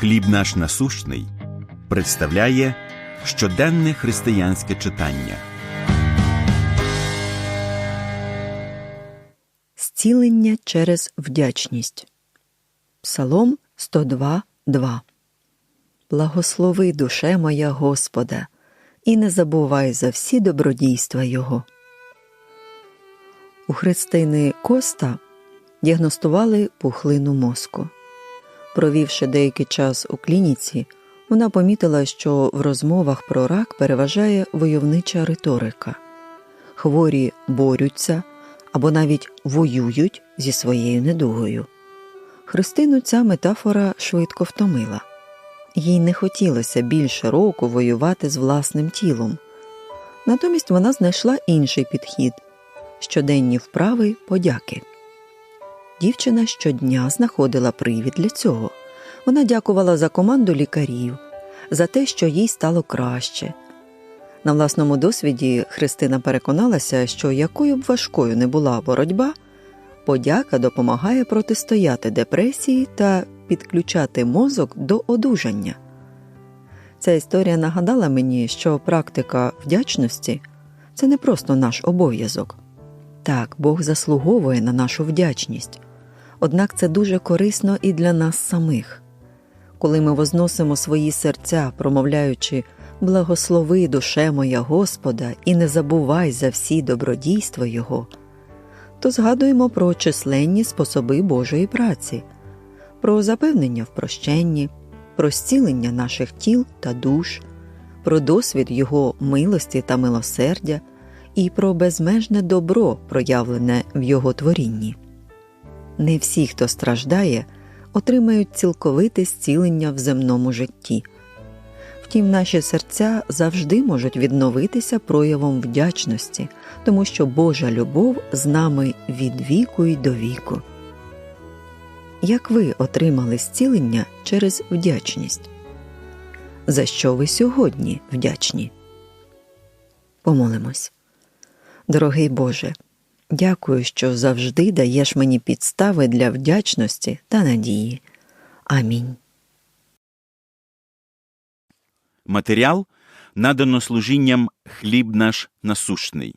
Хліб наш насущний представляє щоденне християнське читання. Зцілення через вдячність. Псалом 102, 2 Благослови душе моя Господа, і не забувай за всі добродійства Його. У Христини Коста діагностували пухлину мозку. Провівши деякий час у клініці, вона помітила, що в розмовах про рак переважає войовнича риторика. Хворі борються або навіть воюють зі своєю недугою. Христину ця метафора швидко втомила. Їй не хотілося більше року воювати з власним тілом. Натомість вона знайшла інший підхід щоденні вправи подяки. Дівчина щодня знаходила привід для цього. Вона дякувала за команду лікарів, за те, що їй стало краще. На власному досвіді Христина переконалася, що якою б важкою не була боротьба, подяка допомагає протистояти депресії та підключати мозок до одужання. Ця історія нагадала мені, що практика вдячності це не просто наш обов'язок. Так, Бог заслуговує на нашу вдячність, однак це дуже корисно і для нас самих. Коли ми возносимо свої серця, промовляючи Благослови душе моя Господа, і не забувай за всі добродійства Його, то згадуємо про численні способи Божої праці, про запевнення в прощенні, про зцілення наших тіл та душ, про досвід Його милості та милосердя і про безмежне добро, проявлене в Його творінні. Не всі, хто страждає, отримають цілковите зцілення в земному житті. Втім, наші серця завжди можуть відновитися проявом вдячності, тому що Божа любов з нами від віку й до віку. Як ви отримали зцілення через вдячність? За що ви сьогодні вдячні? Помолимось. Дорогий Боже, дякую, що завжди даєш мені підстави для вдячності та надії. Амінь. Матеріал надано служінням хліб наш насущний.